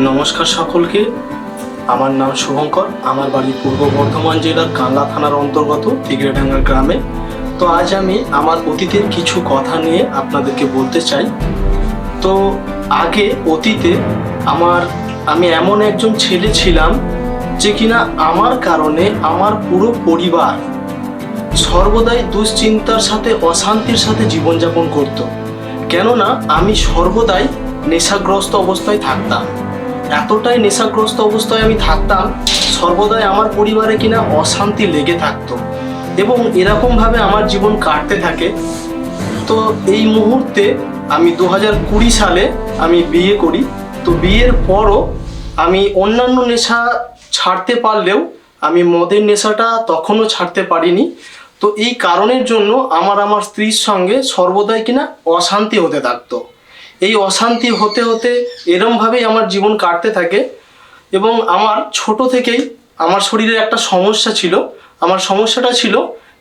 নমস্কার সকলকে। আমার নাম শুভঙ্কর। আমার বাড়ি পূর্ব বর্ধমান জেলার কানলা থানার অন্তর্গত টিগরেডাঙ্গা গ্রামে। তো আজ আমি আমার অতীতের কিছু কথা নিয়ে আপনাদেরকে বলতে চাই। তো আগে অতীতে আমার, আমি এমন একজন ছেলে ছিলাম যে কিনা আমার কারণে আমার পুরো পরিবার সর্বদাই দুশ্চিন্তার সাথে, অশান্তির সাথে জীবনযাপন করত। কেননা আমি সর্বদাই নেশাগ্রস্ত অবস্থায় থাকতাম। এতটাই নেশাগ্রস্ত অবস্থায় আমি থাকতাম, সর্বদাই আমার পরিবারে কিনা অশান্তি লেগে থাকতো এবং এরকমভাবে আমার জীবন কাটতে থাকে। তো এই মুহূর্তে আমি দু কুড়ি সালে আমি বিয়ে করি। তো বিয়ের পরও আমি অন্যান্য নেশা ছাড়তে পারলেও আমি মদের নেশাটা তখনও ছাড়তে পারিনি। তো এই কারণের জন্য আমার আমার স্ত্রীর সঙ্গে সর্বদাই কিনা অশান্তি হতে থাকতো। এই অশান্তি হতে হতে এরমভাবেই আমার জীবন কাটতে থাকে এবং আমার ছোট থেকেই আমার শরীরে একটা সমস্যা ছিল। আমার সমস্যাটা ছিল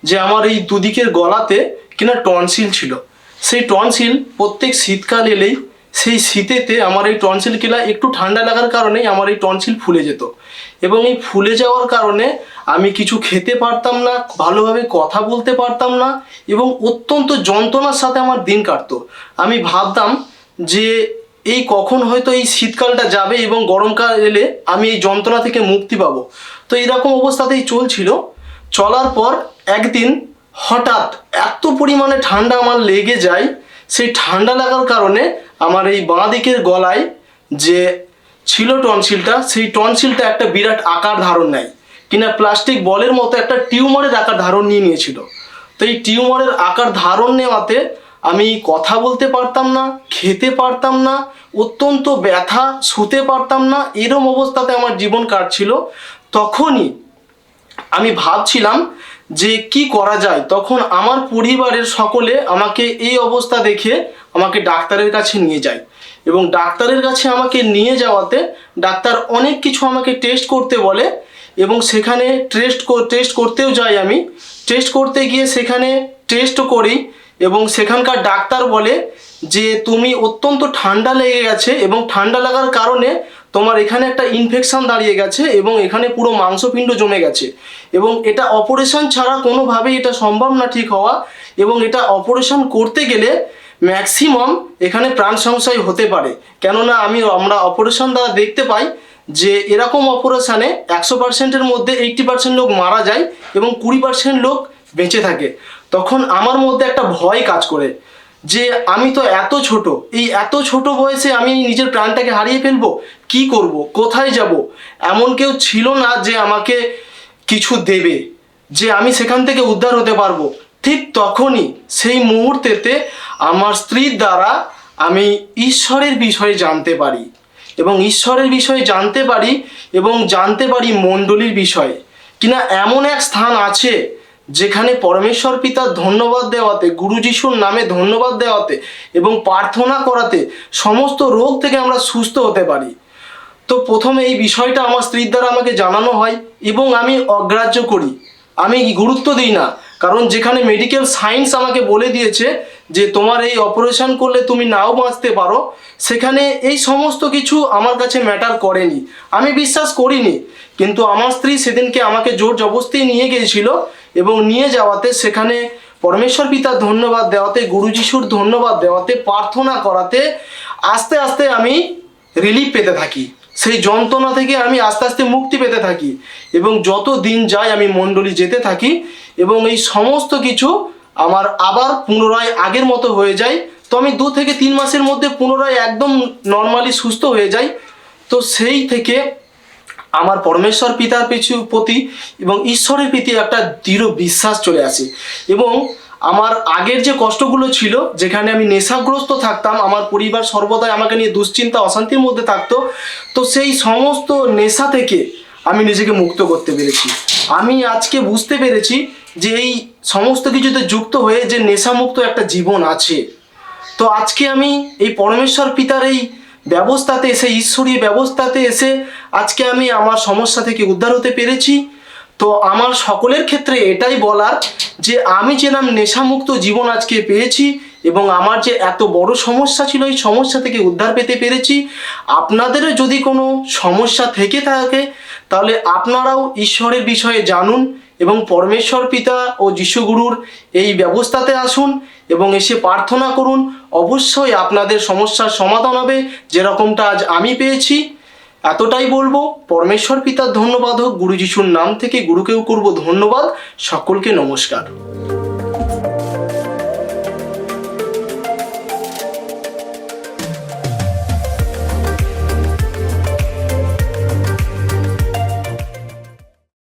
যে আমার এই দুদিকের গলাতে কিনা টনসিল ছিল। সেই টনসিল প্রত্যেক শীতকাল এলেই সেই শীতেতে আমার এই টনসিল কিনা একটু ঠান্ডা লাগার কারণেই আমার এই টনসিল ফুলে যেত। এবং এই ফুলে যাওয়ার কারণে আমি কিছু খেতে পারতাম না, ভালোভাবে কথা বলতে পারতাম না এবং অত্যন্ত যন্ত্রণার সাথে আমার দিন কাটতো। আমি ভাবতাম যে এই কখন হয়তো এই শীতকালটা যাবে এবং গরমকাল এলে আমি এই যন্ত্রণা থেকে মুক্তি পাবো। তো এইরকম অবস্থাতেই চলছিল। চলার পর একদিন হঠাৎ এত পরিমাণে ঠান্ডা আমার লেগে যায়, সেই ঠান্ডা লাগার কারণে আমার এই বাঁ দিকের গলায় যে ছিল টনসিলটা, সেই টনসিলটা একটা বিরাট আকার ধারণ নেয়। কিনা প্লাস্টিক বলের মতো একটা টিউমারের আকার ধারণ নিয়ে নিয়েছিল। তো এই টিউমারের আকার ধারণ নেওয়াতে আমি কথা বলতে পারতাম না, খেতে পারতাম না, অত্যন্ত ব্যথা, শুতে পারতাম না, এরম অবস্থাতে আমার জীবন কাটছিল। তখনই আমি ভাবছিলাম যে কি করা যায়। তখন আমার পরিবারের সকলে আমাকে এই অবস্থা দেখে আমাকে ডাক্তারের কাছে নিয়ে যায় এবং ডাক্তারের কাছে আমাকে নিয়ে যাওয়াতে ডাক্তার অনেক কিছু আমাকে টেস্ট করতে বলে এবং সেখানে টেস্ট টেস্ট করতেও যাই আমি। টেস্ট করতে গিয়ে সেখানে টেস্ট করি এবং সেখানকার ডাক্তার বলে যে তুমি অত্যন্ত ঠান্ডা লেগে গেছে এবং ঠান্ডা লাগার কারণে তোমার এখানে একটা ইনফেকশন দাঁড়িয়ে গেছে এবং এখানে পুরো মাংসপিণ্ড জমে গেছে। এবং এটা অপারেশন ছাড়া কোনোভাবেই এটা সম্ভব না ঠিক হওয়া এবং এটা অপারেশন করতে গেলে ম্যাক্সিমাম এখানে প্রাণ সংশয় হতে পারে। কেননা আমি আমরা অপারেশন দ্বারা দেখতে পাই যে এরকম অপারেশানে একশো পার্সেন্টের মধ্যে এইট্টি পার্সেন্ট লোক মারা যায় এবং কুড়ি পার্সেন্ট লোক বেঁচে থাকে। তখন আমার মধ্যে একটা ভয় কাজ করে যে, আমি তো এত ছোট, এই এত ছোট বয়সে আমি নিজের প্রাণটাকে হারিয়ে ফেলব? কি করব? কোথায় যাব? এমন কেউ ছিল না যে আমাকে কিছু দেবে, যে আমি সেখান থেকে উদ্ধার হতে পারব। ঠিক তখনই, সেই মুহূর্তেতে আমার স্ত্রীর দ্বারা আমি ঈশ্বরের বিষয়ে জানতে পারি এবং ঈশ্বরের বিষয়ে জানতে পারি এবং জানতে পারি মণ্ডলীর বিষয়ে। কিনা এমন এক স্থান আছে যেখানে পরমেশ্বর পিতার ধন্যবাদ দেওয়াতে, গুরু যিশুর নামে ধন্যবাদ দেওয়াতে এবং প্রার্থনা করাতে সমস্ত রোগ থেকে আমরা সুস্থ হতে পারি। তো প্রথমে এই বিষয়টা আমার স্ত্রীর দ্বারা আমাকে জানানো হয় এবং আমি অগ্রাহ্য করি। আমি গুরুত্ব দিই না, কারণ যেখানে মেডিকেল সায়েন্স আমাকে বলে দিয়েছে যে তোমার এই অপারেশন করলে তুমি নাও বাঁচতে পারো, সেখানে এই সমস্ত কিছু আমার কাছে ম্যাটার করেনি। আমি বিশ্বাস করিনি, কিন্তু আমার স্ত্রী সেদিনকে আমাকে জোর জবস্তি নিয়ে গিয়েছিল এবং নিয়ে যাওয়াতে সেখানে পরমেশ্বর পিতার ধন্যবাদ দেওয়াতে, গুরু যিশুর ধন্যবাদ দেওয়াতে, প্রার্থনা করাতে আস্তে আস্তে আমি রিলিফ পেতে থাকি। সেই যন্ত্রণা থেকে আমি আস্তে আস্তে মুক্তি পেতে থাকি এবং যত দিন যায় আমি মণ্ডলী যেতে থাকি এবং এই সমস্ত কিছু আমার আবার পুনরায় আগের মতো হয়ে যায়। তো আমি দু থেকে তিন মাসের মধ্যে পুনরায় একদম নর্মালি সুস্থ হয়ে যাই। তো সেই থেকে আমার পরমেশ্বর পিতার পিছু প্রতি এবং ঈশ্বরের প্রতি একটা দৃঢ় বিশ্বাস চলে আসে। এবং আমার আগের যে কষ্টগুলো ছিল, যেখানে আমি নেশাগ্রস্ত থাকতাম, আমার পরিবার সর্বদাই আমাকে নিয়ে দুশ্চিন্তা, অশান্তির মধ্যে থাকতো, তো সেই সমস্ত নেশা থেকে আমি নিজেকে মুক্ত করতে পেরেছি। আমি আজকে বুঝতে পেরেছি যে এই সমস্ত কিছুতে যুক্ত হয়ে যে নেশামুক্ত একটা জীবন আছে। তো আজকে আমি এই পরমেশ্বর পিতার এই ব্যবস্থাতে এসে, ঈশ্বরীয় ব্যবস্থাতে এসে আজকে আমি আমার সমস্যা থেকে উদ্ধার হতে পেরেছি। তো আমার সকলের ক্ষেত্রে এটাই বলার যে, আমি যেরকম নেশামুক্ত জীবন আজকে পেয়েছি এবং আমার যে এত বড় সমস্যা ছিল, এই সমস্যা থেকে উদ্ধার পেতে পেরেছি। আপনাদেরও যদি কোনো সমস্যা থেকে থাকে, তাহলে আপনারাও ঈশ্বরের বিষয়ে জানুন এবং পরমেশ্বর পিতা ও যিশুগুরুর এই ব্যবস্থাতে আসুন। এবং এসে প্রার্থনা করুন, অবশ্যই আপনাদের সমস্যার সমাধান হবে, যেরকমটা আজ আমি পেয়েছি। এতটাই বলব, পরমেশ্বর পিতার ধন্যবাদ হোক, গুরু যিশুর নাম থেকে গুরুকেও করব ধন্যবাদ। সকলকে নমস্কার।